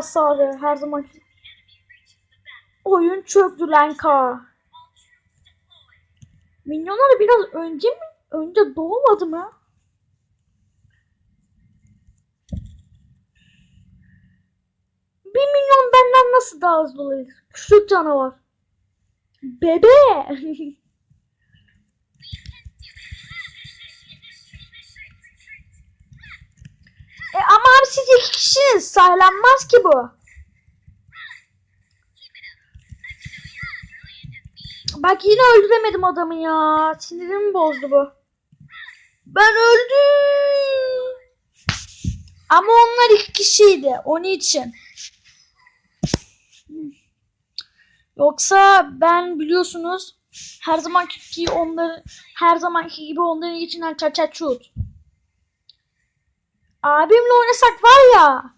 hasarı her zaman. Oyun çöktü lan ka. Minyonlar biraz önce mi? Önce doğmadı mı? Bir milyon benden nasıl daha hızlı olabilir? Küçük canavar. Bebe. e ama abi siz iki kişisiniz. Sahlanmaz ki bu. Bak yine öldüremedim adamı ya. Sinirimi bozdu bu. Ben öldüm. Ama onlar iki kişiydi. Onun için. Yoksa ben biliyorsunuz her zamanki onları her zamanki gibi onların içinden çaça çut. Abimle oynasak var ya.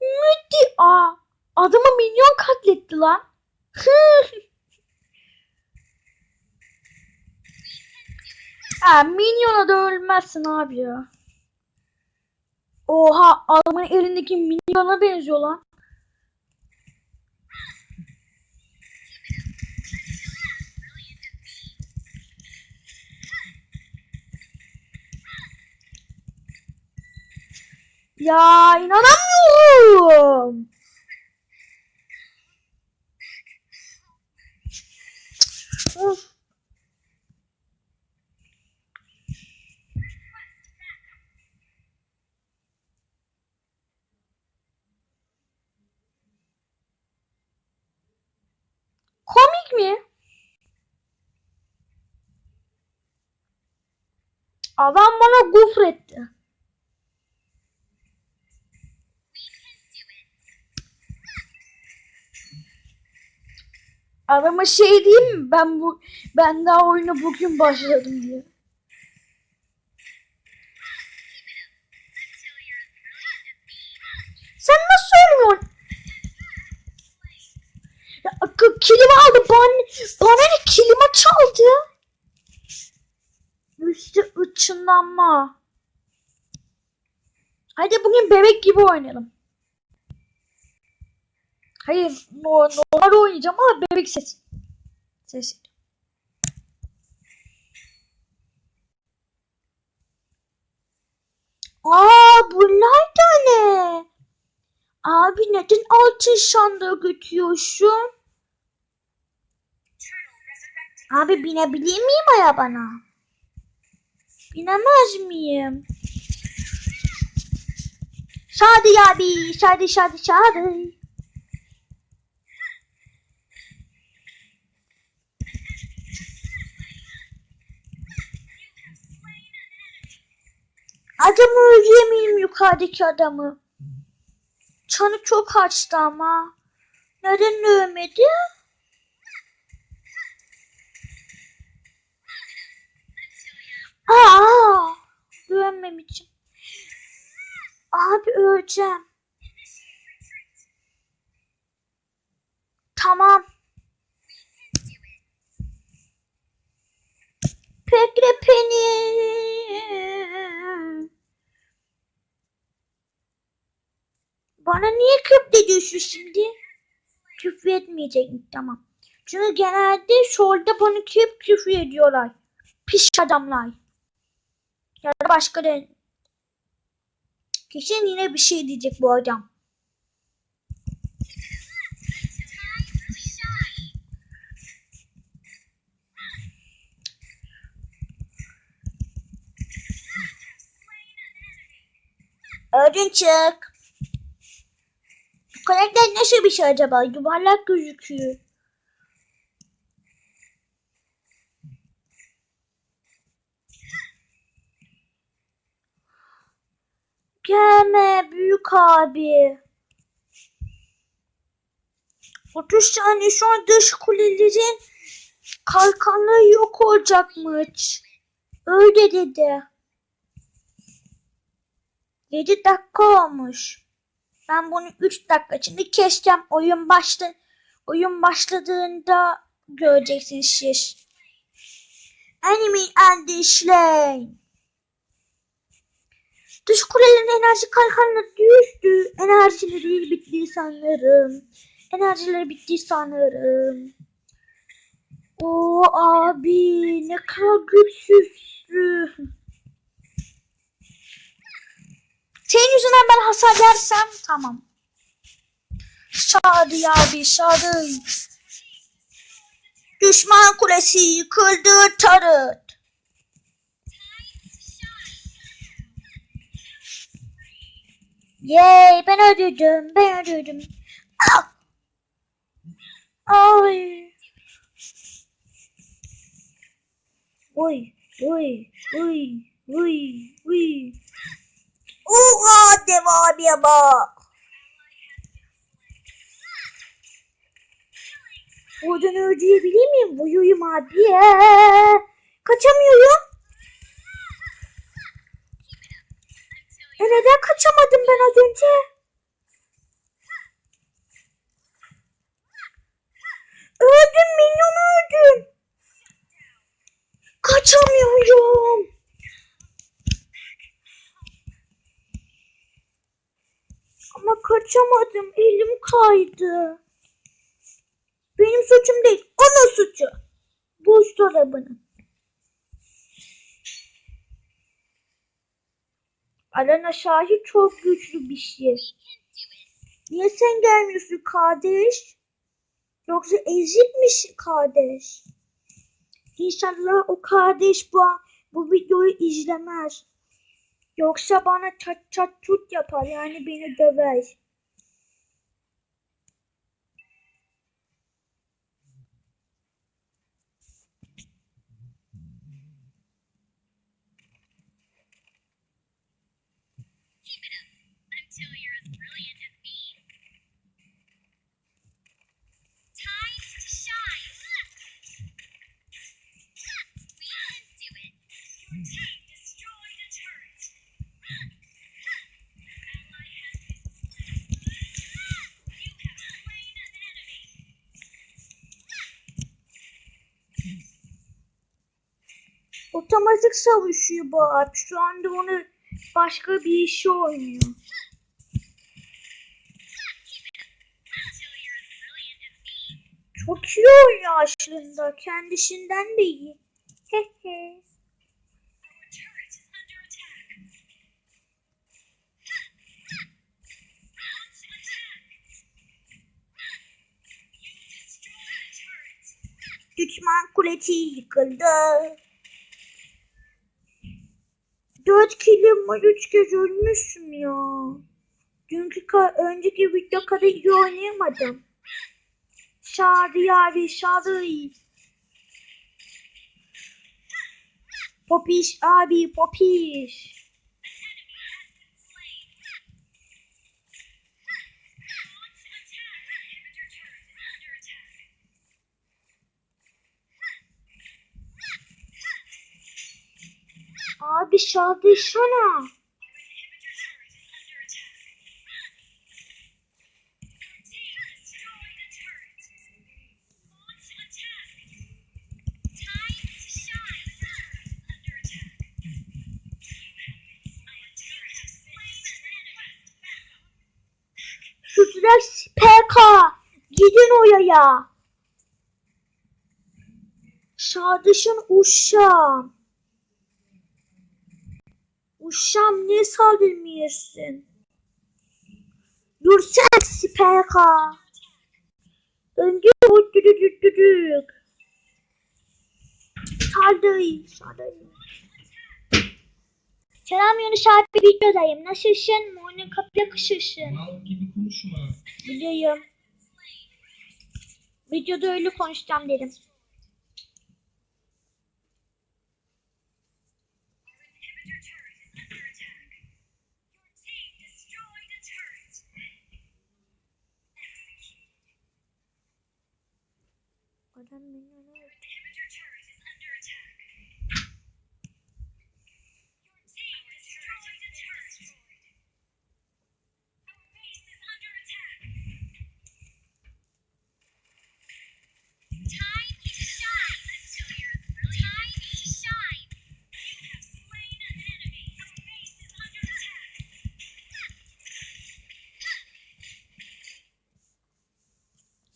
Müthi. Aa, adamı milyon katletti lan. Ha, minyona da ölmezsin abi ya. Oha adamın elindeki minyona benziyor lan. Ya inanamıyorum. Komik mi? Adam bana gufretti. Adama şey diyeyim mi? Ben bu ben daha oyuna bugün başladım diye. Sen nasıl ölmüyorsun? Ya, kilimi aldı. Bana, bana ne kilimi çaldı? Üstü ışınlanma. Hadi bugün bebek gibi oynayalım. Hayır, no, normal oynayacağım ama bebek sesi. Sesi. Aa, bunlar da ne? Abi neden altın sandığı götürüyorsun? Abi binebilir miyim arabana? Binemez miyim? Şadi abi, şadi şadi şadi. Adamı öldüremeyeyim yukarıdaki adamı. Çanı çok açtı ama. Neden ölmedi? Aa, ölmem için. Abi öleceğim. Tamam. Bekle beni. Bana niye ediyorsun şimdi? Küfür etmeyecektim tamam. Çünkü genelde şurada bana hep küfür ediyorlar. Pis adamlar. Ya da başka da. Kesin yine bir şey diyecek bu adam. Ödün çık. Karakter nasıl bir şey acaba? Yuvarlak gözüküyor. Gelme büyük abi. 30 tane şu an dış kulelerin kalkanları yok olacakmış. Öyle dedi. 7 dakika olmuş. Ben bunu 3 dakika içinde keseceğim. Oyun başla oyun başladığında göreceksiniz siz. Enemy and slain. Dış kulelerin enerji kalkanları düştü. Enerjileri bitti sanırım. Enerjileri bitti sanırım. O abi ne kadar güçsüzsün. Senin yüzünden ben hasar yersem tamam. Şadı abi şadı. Düşman kulesi yıkıldı tarıt. Yay ben öldürdüm ben öldürdüm. Ay. Oy oy oy oy oy. Oha dev abiye bak. Oradan öldürebilir miyim? Buyurayım abiye. Kaçamıyorum. E neden kaçamadım ben az önce? Öldüm minyon öldüm. Kaçamıyorum. Ama kaçamadım. Elim kaydı. Benim suçum değil. Onun suçu. Buzdolabının. Arana Şahi çok güçlü bir şey. Niye sen gelmiyorsun kardeş? Yoksa ezikmiş kardeş. İnşallah o kardeş bu, bu videoyu izlemez. Yoksa bana çat çat tut yapar yani beni döver. Otomatik savaşıyor abi. Şu anda onu başka bir işi oynuyor. Çok iyi oynuyor aslında. Kendisinden de iyi. A turret. Düşman kulesi yıkıldı. Dört kilim var. Üç kez ölmüşsün ya. Dünkü önceki video kadar iyi oynayamadım. Şadi abi şadi. Popiş abi popiş. An enemy. Sütler PK. Gidin oraya. Şadışın uşağım. Uşağım niye saldırmıyorsun? Dur sen PK. Önce bu düdüdüdüdük. Saldır. Saldır. Selam Yunus abi videodayım. Nasılsın? Morning kapıya kışırsın. Mal gibi konuşma. Biliyorum. Videoda öyle konuşacağım dedim. Adam beni.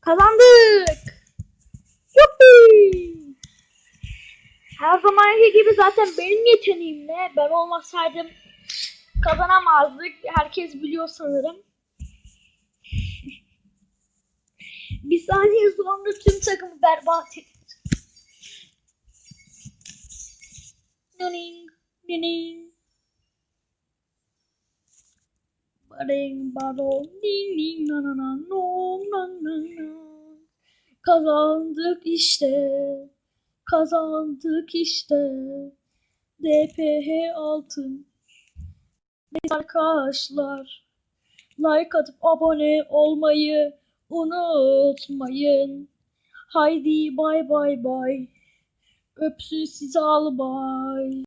Kazandık. Zamanki gibi zaten benim yeteneğimle ben olmasaydım kazanamazdık. Herkes biliyor sanırım. Bir saniye sonra tüm takımı berbat ettim. Nining, nining. Baring baro, ning ning na na na, no na na na. Kazandık işte, kazandık işte. DPH altın. Arkadaşlar, like atıp abone olmayı unutmayın. Haydi bay bay bay. Öpsün sizi al bay.